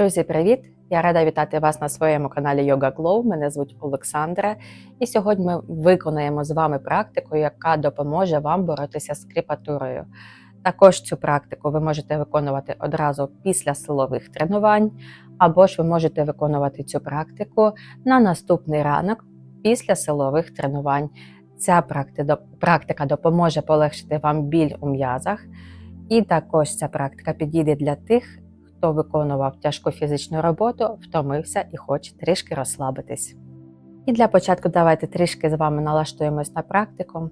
Друзі, привіт! Я рада вітати вас на своєму каналі Yoga Glow. Мене звуть Олександра, і сьогодні ми виконаємо з вами практику, яка допоможе вам боротися з кріпатурою. Також цю практику ви можете виконувати одразу після силових тренувань, або ж ви можете виконувати цю практику на наступний ранок після силових тренувань. Ця практика допоможе полегшити вам біль у м'язах, і також ця практика підійде для тих, хто виконував тяжку фізичну роботу, втомився і хоче трішки розслабитись. І для початку давайте трішки з вами налаштуємось на практику.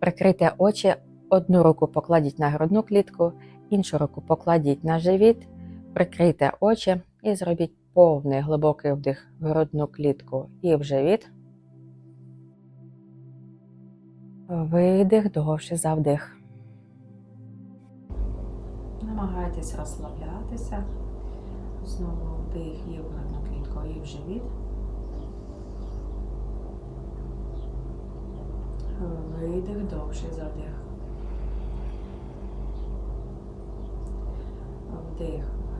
Прикрийте очі, одну руку покладіть на грудну клітку, іншу руку покладіть на живіт, прикрийте очі і зробіть повний глибокий вдих в грудну клітку і в живіт. Видих довше за Намагайтесь розслаблятися. Знову вдих і грудну клітку, і в живіт. Видих довший за вдих.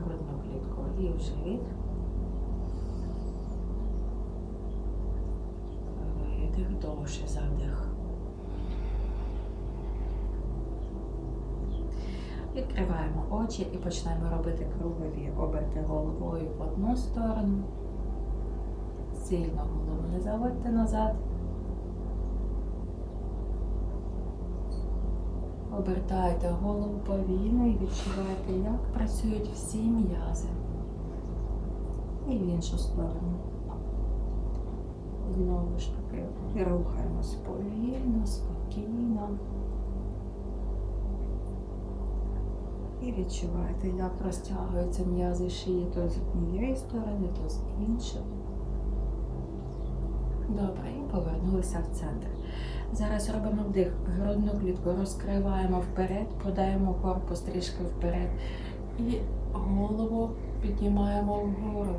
Грудну клітку і в живіт. Видих довший за вдих. Відкриваємо очі і починаємо робити кругові оберти головою в одну сторону. Сильно голову не заводьте назад. Обертайте голову повільно і відчувайте, як працюють всі м'язи. І в іншу сторону. Знову ж таки рухаємось повільно, спокійно. І відчуваєте, як розтягуються м'язи шиї то з однієї сторони, то з іншої. Добре, і повернулися в центр. Зараз робимо вдих, грудну клітку розкриваємо вперед, подаємо корпус трішки вперед і голову піднімаємо вгору.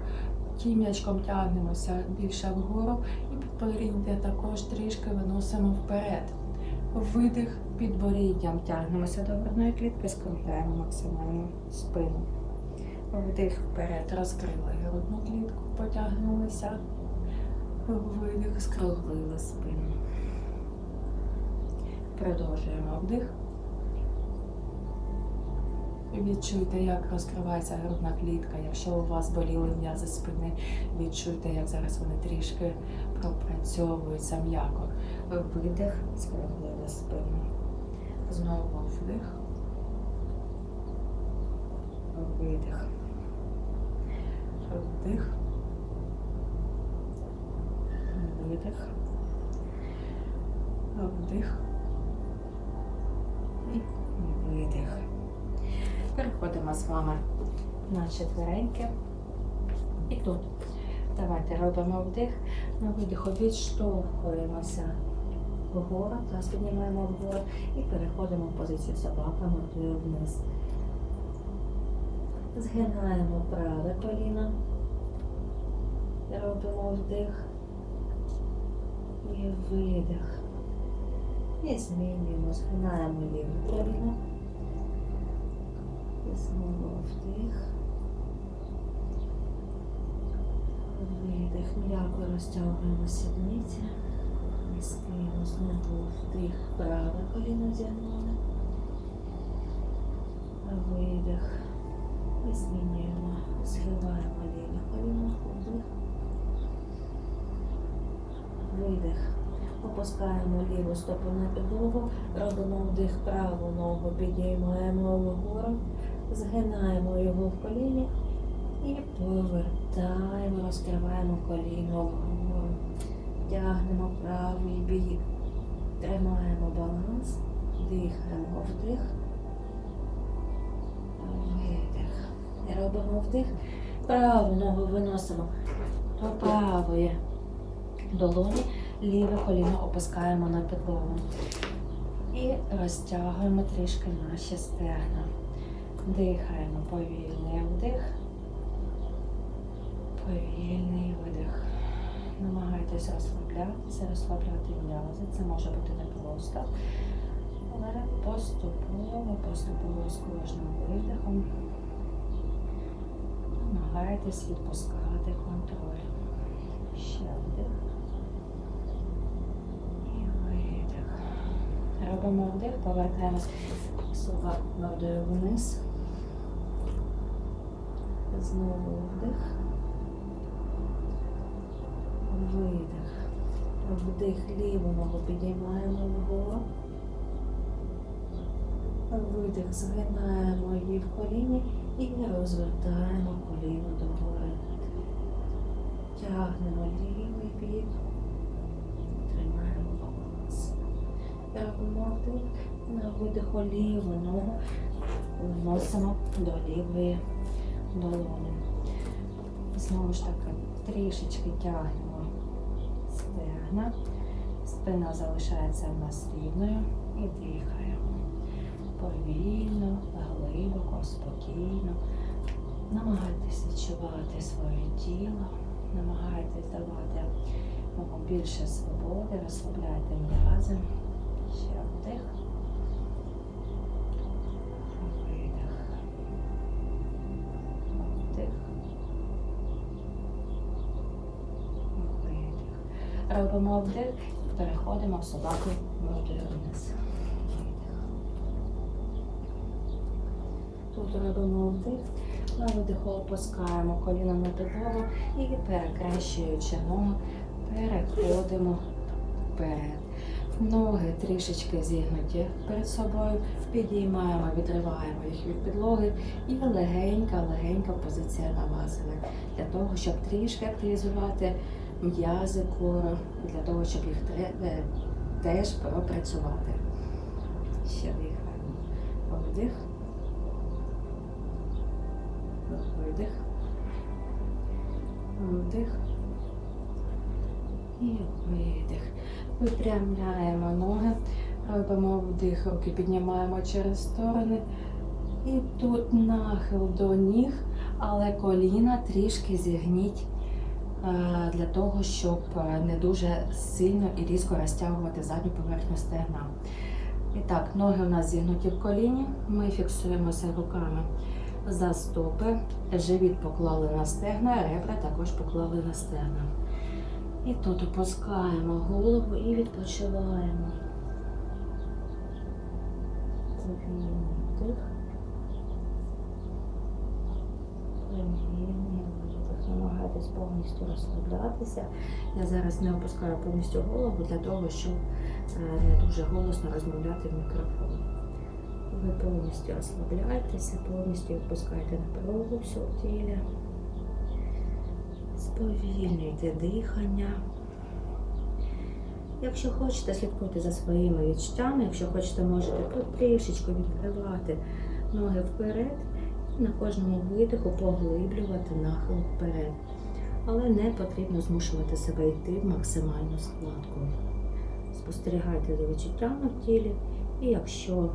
Тім'ячком тягнемося більше вгору і підборіддя також трішки виносимо вперед. Видих підборіддям тягнемося до грудної клітки, скругляємо максимально спину. Вдих вперед, розкрили грудну клітку, потягнулися. Видих, скруглили спину. Продовжуємо вдих. Відчуйте, як розкривається грудна клітка. Якщо у вас боліли м'язи спини, відчуйте, як зараз вони трішки пропрацьовуються м'яко. Видих, скруглили спину. Знову вдих. Видих. Вдих. Видих. Вдих. Видих. Переходимо з вами на четвереньки. І тут. Давайте робимо вдих. На видиху відштовхуємося вгору, таз піднімаємо вгору і переходимо в позицію собака мордою вниз. Згинаємо праве коліно. Робимо вдих і видих. І змінюємо, згинаємо ліве коліно. І знову вдих. Видих. Розтягуємо сідниці. Спину знову вдих. Праве коліно зігнули. Видих. І змінюємо. Згибаємо ліве коліно. Вдих. Видих. Опускаємо ліву стопу на підлогу, робимо вдих праву ногу, підіймаємо вгору, згинаємо його в коліні і повертаємо, розкриваємо коліно вгору. Тягнемо правий бік, тримаємо баланс, дихаємо вдих, видих. Робимо вдих, праву ногу виносимо до правої долоні. Ліве коліно опускаємо на підлогу. І розтягуємо трішки наші стегна. Дихаємо повільний вдих, повільний видих. Намагайтесь розслаблятися, розслабляти м'язи. Це може бути непросто. Але поступово, поступово з кожним видихом намагайтесь відпускати контроль. Ще вдих. І видих. Робимо вдих, повертаємось слова мордою вниз. Знову вдих. Видих. Вдих ліву ногу підіймаємо вгору. Видих, згинаємо її в коліні і розвертаємо коліно догори. Тягнемо лівий бік. Тримаємо баланс. Робимо вдих. На видиху ліву ногу вносимо до лівої долоні. Знову ж таки, трішечки тягнемо стегна. Спина залишається в нас рівною і дихаємо. Повільно, глибоко, спокійно. Намагайтесь відчувати своє тіло, намагайтесь давати більше свободи, розслабляйте м'язи. Ще вдих. Видих. Робимо вдих, переходимо в собаку мордою вниз. Тут робимо вдих, на видиху опускаємо коліно на підлогу і перекрещуючи ногу, переходимо вперед. Ноги трішечки зігнуті перед собою, підіймаємо, відриваємо їх від підлоги і легенька-легенька позиція навасини. Для того, щоб трішки активізувати м'язи кору, для того, щоб їх е, теж пропрацювати. Ще дихаємо. Вдих. Видих. Вдих. І видих. Випрямляємо ноги, робимо вдих, руки піднімаємо через сторони. І тут нахил до ніг, але коліна трішки зігніть для того, щоб е, не дуже сильно і різко розтягувати задню поверхню стегна. І так, ноги у нас зігнуті в коліні. Ми фіксуємося руками за стопи, живіт поклали на стегна, ребра також поклали на стегна. І тут опускаємо голову і відпочиваємо. Вдих. Повільний видих. Намагайтесь повністю розслаблятися. Я зараз не опускаю повністю голову для того, щоб не дуже голосно розмовляти в мікрофон. Ви повністю розслабляєтеся, повністю відпускаєте напругу всю в тілі. Сповільнюйте дихання. Якщо хочете, слідкуйте за своїми відчуттями. Якщо хочете, можете тут відкривати ноги вперед і на кожному видиху поглиблювати нахил вперед. Але не потрібно змушувати себе йти в максимальну складку. Спостерігайте за відчуттями в тілі, і якщо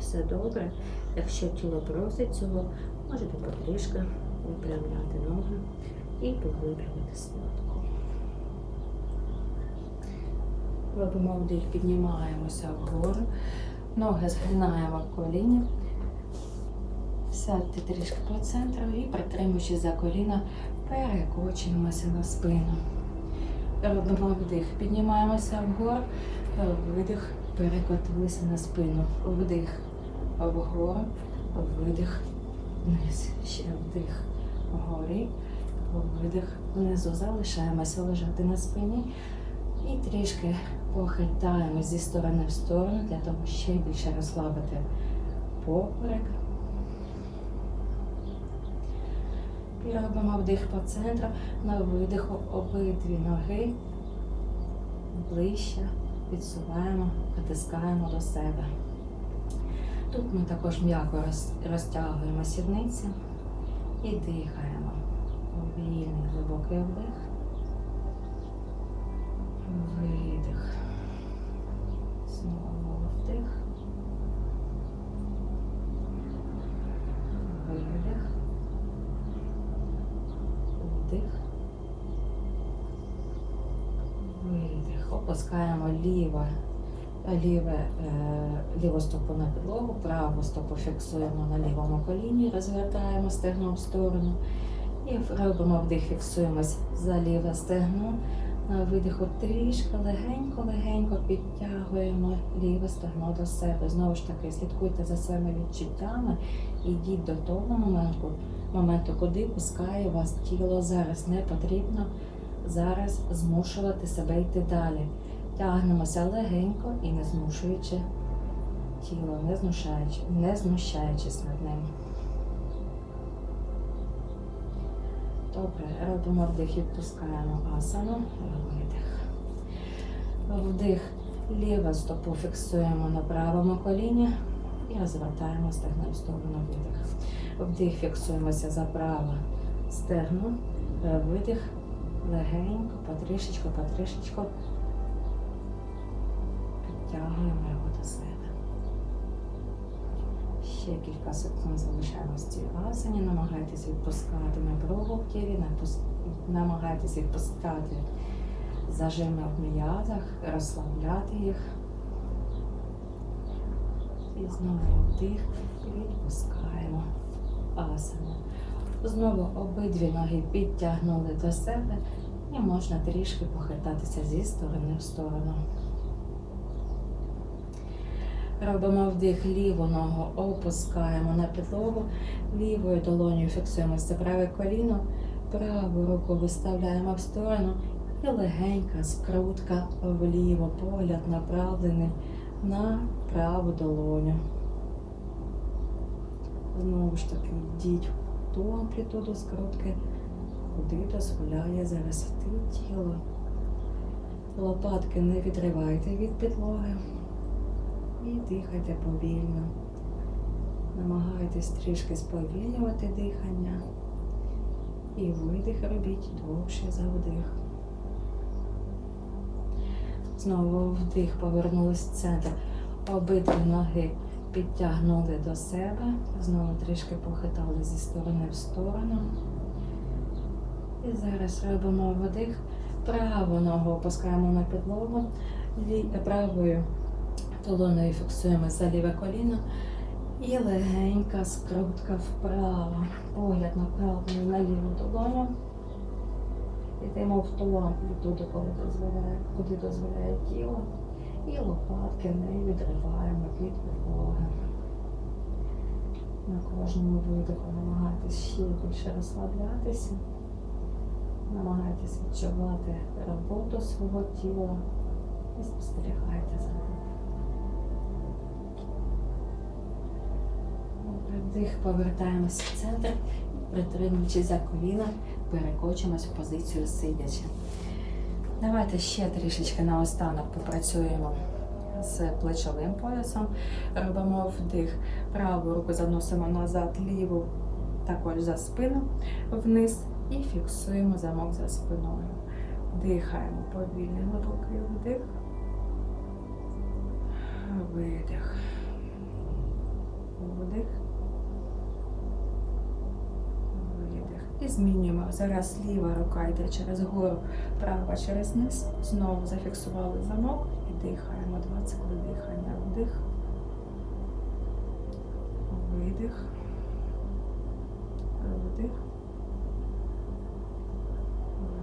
все добре, якщо тіло просить цього, можете потрішки випрямляти ноги і поглиблювати складку. Робимо вдих, піднімаємося вгору, ноги згинаємо в коліні, сядьте трішки по центру і притримуючись за коліна, перекочуємося на спину. Робимо вдих, піднімаємося вгору, видих, перекотилися на спину. Вдих вгору, видих вниз. Ще вдих вгорі, видих внизу. Залишаємося лежати на спині і трішки похитаємось зі сторони в сторону для того, щоб ще більше розслабити поперек. І робимо вдих по центру, на видиху обидві ноги ближче підсуваємо, притискаємо до себе. Тут ми також м'яко розтягуємо сідниці і дихаємо. Вільний глибокий вдих. Опускаємо ліве, ліве, е, ліву стопу на підлогу, праву стопу фіксуємо на лівому коліні, розвертаємо стегно в сторону. І робимо вдих, фіксуємось за ліве стегно. На видиху трішки легенько-легенько підтягуємо ліве стегно до себе. Знову ж таки, слідкуйте за своїми відчуттями. Ідіть до того моменту, моменту, куди пускає вас тіло зараз. Не потрібно зараз змушувати себе йти далі. Тягнемося легенько і не змушуючи тіло, не знущаючи, не знущаючись над ним. Добре, робимо вдих, відпускаємо асану, видих. Вдих, ліву стопу фіксуємо на правому коліні і розвертаємо стегно в сторону видих. Вдих, фіксуємося за право стегно, видих, легенько, потрішечку, потрішечку. Підтягуємо його до себе. Ще кілька секунд залишаємось в цій асані. Намагайтесь відпускати напругу в тілі, намагайтесь відпускати зажими в м'язах, розслабляти їх. І знову вдих, і відпускаємо асану. Знову обидві ноги підтягнули до себе і можна трішки похитатися зі сторони в сторону. Робимо вдих, ліву ногу опускаємо на підлогу, лівою долонею фіксуємо за праве коліно, праву руку виставляємо в сторону і легенька скрутка вліво, погляд направлений на праву долоню. Знову ж таки, йдіть ту амплітуду скрутки, куди дозволяє зараз тіло. Лопатки не відривайте від підлоги. І дихайте повільно. Намагайтесь трішки сповільнювати дихання. І видих робіть довше за вдих. Знову вдих, повернулись в центр. Обидві ноги підтягнули до себе. Знову трішки похитали зі сторони в сторону. І зараз робимо вдих. Праву ногу опускаємо на підлогу, правою Долоною фіксуємо за ліве коліно і легенька скрутка вправо. Погляд направлений на ліву долоню. Йдемо в ту амплітуду, коли дозволяє, куди дозволяє тіло. І лопатки не відриваємо від підлоги. На кожному видиху намагайтесь ще розслаблятися. Намагайтесь відчувати роботу свого тіла і спостерігайте за ним. Вдих, повертаємось в центр, притримуючи за коліна, перекочимось в позицію сидячи. Давайте ще трішечки наостанок попрацюємо з плечовим поясом. Робимо вдих, праву руку заносимо назад, ліву також за спину вниз і фіксуємо замок за спиною. Вдихаємо повільний глибокий вдих. Видих. Вдих. І змінюємо. Зараз ліва рука йде через гору, права через низ. Знову зафіксували замок і дихаємо. 20 циклів дихання. Вдих. Видих. Вдих.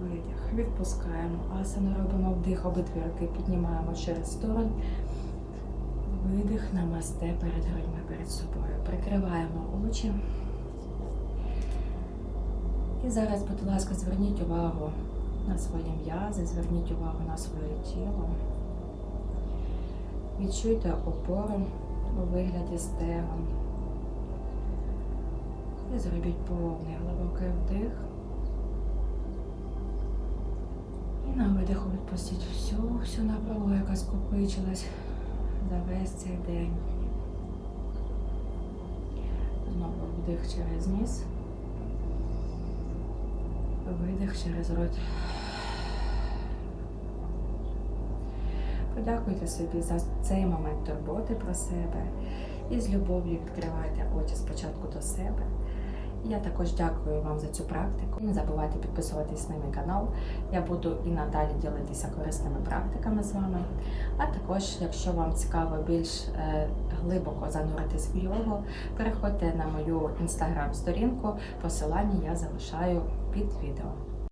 Видих. Відпускаємо. Асану робимо вдих, обидві руки піднімаємо через сторону. Видих, намасте перед грудьми перед собою. Прикриваємо очі. І зараз, будь ласка, зверніть увагу на свої м'язи, зверніть увагу на своє тіло. Відчуйте опору у вигляді стегон. І зробіть повний глибокий вдих. І на видиху відпустіть всю, всю напругу, яка скопичилась за весь цей день. Знову вдих через ніс. Видих через рот. Подякуйте собі за цей момент турботи про себе і з любов'ю відкривайте очі спочатку до себе Я також дякую вам за цю практику. Не забувайте підписуватись на мій канал. Я буду і надалі ділитися корисними практиками з вами. А також, якщо вам цікаво більш е, глибоко зануритись в йогу, переходьте на мою інстаграм-сторінку. Посилання я залишаю ধুয়ে দেওয়া।